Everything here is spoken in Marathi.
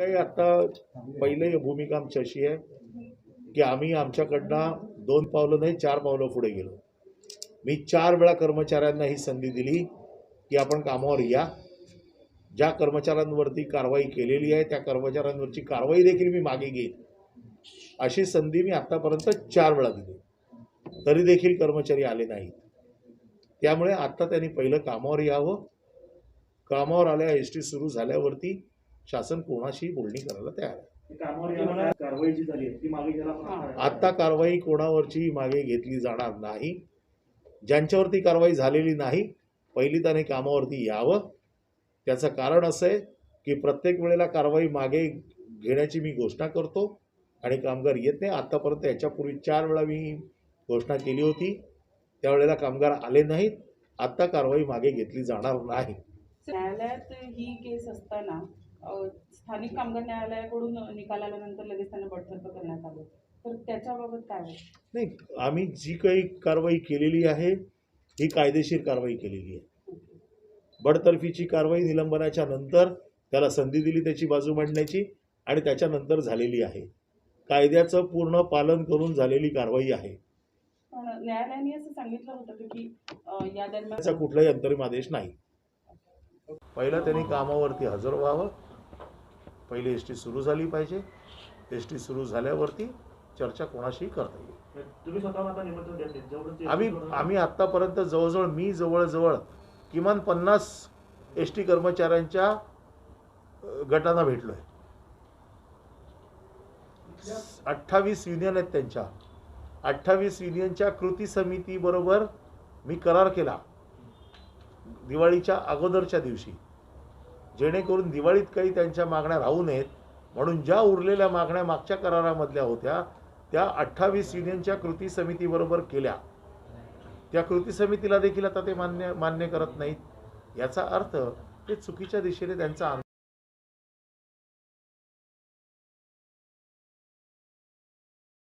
काही आता पहिली भूमिका आमची अशी आहे की आम्ही आमच्याकडनं दोन पावलं नाही चार पावलं पुढे गेलो. मी चार वेळा कर्मचाऱ्यांना ही संधी दिली की आपण कामावर या. ज्या कर्मचाऱ्यांवरती कारवाई केलेली आहे त्या कर्मचाऱ्यांवरची कारवाई देखील मी मागे घेईन. अशी संधी मी आत्तापर्यंत चार वेळा दिली. तरी देखील कर्मचारी आले नाहीत. त्यामुळे आत्ता त्यांनी पहिलं कामावर यावं. कामावर आल्या एस टी सुरू झाल्यावरती शासन कोणाशी बोलणी करायला तयार आहे. आता कारवाई कोणावरची मागे घेतली जाणार नाही. ज्यांच्यावरती कारवाई झालेली नाही पहिली त्याने कामावरती यावं. त्याचं कारण असं आहे की प्रत्येक वेळेला कारवाई मागे घेण्याची मी घोषणा करतो आणि कामगार येत नाही. आत्तापर्यंत याच्यापूर्वी चार वेळा मी घोषणा केली होती. त्यावेळेला कामगार आले नाहीत. आत्ता कारवाई मागे घेतली जाणार नाही. न्यायालयात ही केस असताना स्थानिक कामगार न्यायालयाकडून निकाल आल्यानंतर लगेच त्यांना बडतर्फ करण्यात आलं. तर त्याच्याबाबत काय नाही आम्ही जी काही कारवाई केलेली आहे ही कायदेशीर कारवाई केलेली आहे. बडतर्फीची कारवाई निलंबनाच्या नंतर त्याला संधी दिली त्याची बाजू मांडण्याची आणि त्याच्यानंतर झालेली आहे. कायद्याचं पूर्ण पालन करून झालेली कारवाई आहे. पण न्यायालयाने असं सांगितलं होतं की या दरम्यान त्याचा कुठलाही अंतरिम आदेश नाही. पहिलं त्यांनी कामावरती हजर व्हावं पहिली एस टी सुरू झाली पाहिजे. एस टी सुरू झाल्यावरती चर्चा कोणाशी करता येईल. ते- आम्ही आम्ही आत्तापर्यंत जवळजवळ मी जवळजवळ किमान पन्नास एस टी कर्मचाऱ्यांच्या गटांना भेटलो आहे अठ्ठावीस युनियन आहेत त्यांच्या. अठ्ठावीस युनियनच्या कृती समितीबरोबर मी करार केला. दिवाळीच्या अगोदरच्या दिवशी. जेणेकरून दिवाळीत काही त्यांच्या मागण्या राहू नयेत. म्हणून ज्या उरलेल्या मागण्या मागच्या करारामधल्या होत्या त्या अठ्ठावीस युनियनच्या कृती समितीबरोबर केल्या. त्या कृती समितीला देखील आता ते मान्य मान्य करत नाहीत. याचा अर्थ ते चुकीच्या दिशेने त्यांचा